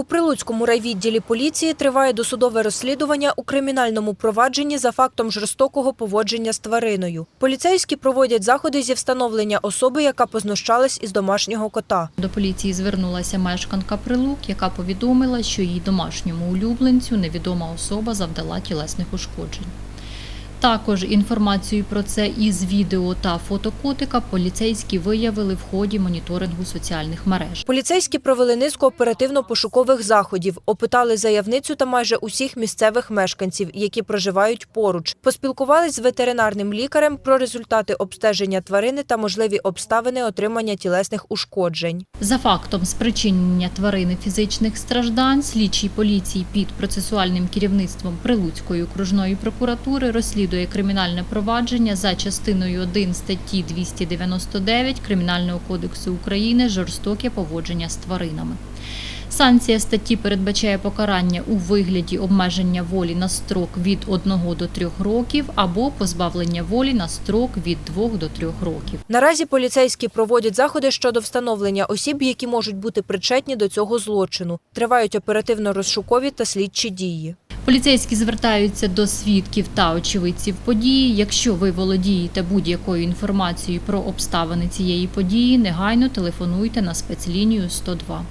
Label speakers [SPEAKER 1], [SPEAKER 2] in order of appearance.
[SPEAKER 1] У Прилуцькому райвідділі поліції триває досудове розслідування у кримінальному провадженні за фактом жорстокого поводження з твариною. Поліцейські проводять заходи зі встановлення особи, яка познущалась із домашнього кота.
[SPEAKER 2] До поліції звернулася мешканка Прилук, яка повідомила, що її домашньому улюбленцю невідома особа завдала тілесних ушкоджень. Також інформацію про це із відео та фото котика поліцейські виявили в ході моніторингу соціальних мереж.
[SPEAKER 1] Поліцейські провели низку оперативно-пошукових заходів, опитали заявницю та майже усіх місцевих мешканців, які проживають поруч. Поспілкувались з ветеринарним лікарем про результати обстеження тварини та можливі обставини отримання тілесних ушкоджень.
[SPEAKER 2] За фактом спричинення тварини фізичних страждань, слідчий поліції під процесуальним керівництвом Прилуцької окружної прокуратури розслідує кримінальне провадження за частиною 1 статті 299 Кримінального кодексу України жорстоке поводження з тваринами. Санкція статті передбачає покарання у вигляді обмеження волі на строк від 1 до 3 років або позбавлення волі на строк від 2 до 3 років.
[SPEAKER 1] Наразі поліцейські проводять заходи щодо встановлення осіб, які можуть бути причетні до цього злочину. Тривають оперативно-розшукові та слідчі дії.
[SPEAKER 2] Поліцейські звертаються до свідків та очевидців події. Якщо ви володієте будь-якою інформацією про обставини цієї події, негайно телефонуйте на спецлінію 102.